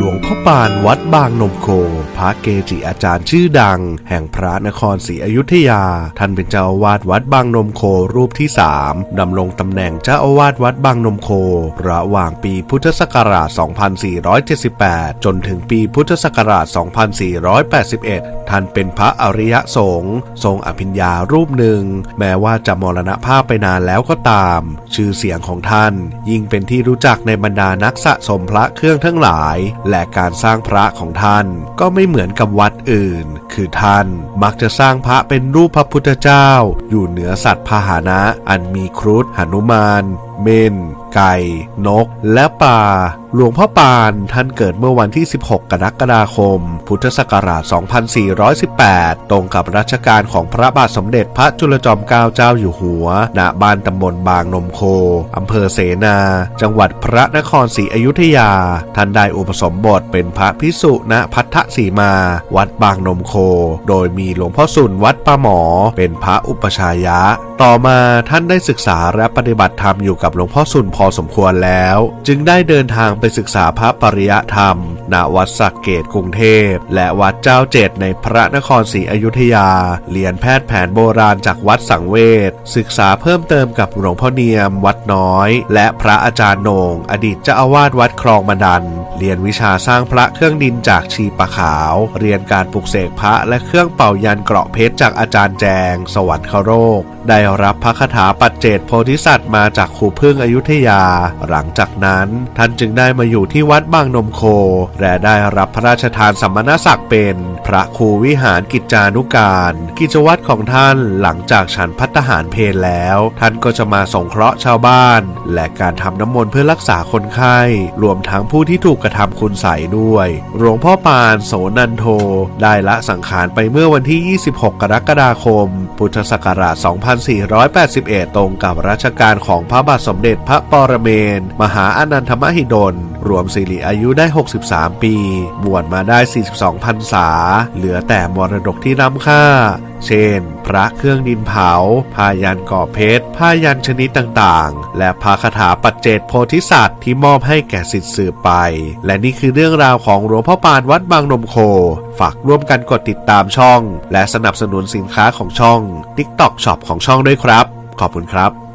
หลวงพ่อปานวัดบางนมโค พระเกจิอาจารย์ชื่อดัง แห่งพระนครศรีอยุธยา ท่านเป็นเจ้าอาวาสวัดบางนมโครูปที่สามดำรงตำแหน่งเจ้าอาวาสวัดบางนมโค ระหว่างปีพุทธศักราช 2478 จนถึงปีพุทธศักราช 2481 ท่านเป็นพระอริยสงฆ์ทรงอภิญญารูปหนึ่ง แม้ว่าจะมรณภาพไปนานแล้วก็ตาม ชื่อเสียงของท่าน ยิ่งเป็นที่รู้จักในบรรดานักสะสมพระเครื่องทั้งหลายและการสร้างพระของท่านก็ไม่เหมือนกับวัดอื่น คือท่านมักจะสร้างพระเป็นรูปพระพุทธเจ้า อยู่เหนือสัตว์พาหนะ อันมีครุฑหนุมานเมน ไก่ นก และปลา หลวงพ่อปานท่านเกิดเมื่อวันที่ 16 กรกฎาคม พุทธศักราช 2418 ตรงกับรัชกาลของพระบาทสมเด็จพระจุลจอมเกล้าเจ้าอยู่หัว ณ บ้านตำบลบางนมโค อำเภอเสนา จังหวัดพระนครศรีอยุธยา ท่านได้อุปสมบทเป็นพระพิสุณพัทธสีมา วัดบางนมโค โดยมีหลวงพ่อสุนวัดปะหมอ เป็นพระอุปชายะ ต่อมาท่านได้ศึกษาและปฏิบัติธรรมอยู่กับหลวงพ่อสุนพอสมควรแล้ว จึงได้เดินทางไปศึกษาพระปริยธรรม ณวัดสักเกตกรุงเทพ และวัดเจ้าเจดในพระนครศรีอยุธยา เรียนแพทย์แผนโบราณจากวัดสังเวชศึกษาเพิ่มเติมกับหลวงพ่อเนียมวัดน้อย และพระอาจารย์โหนงอดีตเจ้าอาวาสวัดคลองมาดัน เรียนวิชาสร้างพระเครื่องดินจากชีปะขาว เรียนการปลุกเสกพระและเครื่องเป่ายันเกราะเพชรจากอาจารย์แจง สวรรคโรค ได้รับพระคาถาปัจเจตโพธิสัตว์มาจากครูพึ่งอยุธยา หลังจากนั้นท่านจึงได้มาอยู่ที่วัดบางนมโคและได้รับพระราชทานสัมมณศักดิ์เป็น พระครูวิหารกิจจานุการ กิจวัตรของท่านหลังจากฉันพัฒหารเพลแล้ว ท่านก็จะมาสงเคราะห์ชาวบ้าน และการทำน้ำมนต์เพื่อรักษาคนไข้ รวมทั้งผู้ที่ถูกกระทำคุณใส่ด้วย หลวงพ่อปานโสนันโท ได้ละสังขารไปเมื่อวันที่ 26 กรกฎาคม พุทธศักราช 2481 ตรงกับรัชกาลของพระบาทสมเด็จพระปรเมน มหาอนันทมหิดล รวมสิริอายุได้ 63 ปี บวชมาได้ 42พรรษา เหลือแต่มรดกที่ล้ำค่า เช่น พระเครื่องดินเผา ผ้ายันก่อเพชร ผ้ายันชนิดต่างๆ และพระคาถาปัจเจตโพธิสัตว์ที่มอบให้แก่สิทธิ์สืบไป และนี่คือเรื่องราวของหลวงพ่อปานวัดบางนมโค ฝากร่วมกันกดติดตามช่อง และสนับสนุนสินค้าของช่อง TikTok Shop ของช่องด้วยครับ ขอบคุณครับ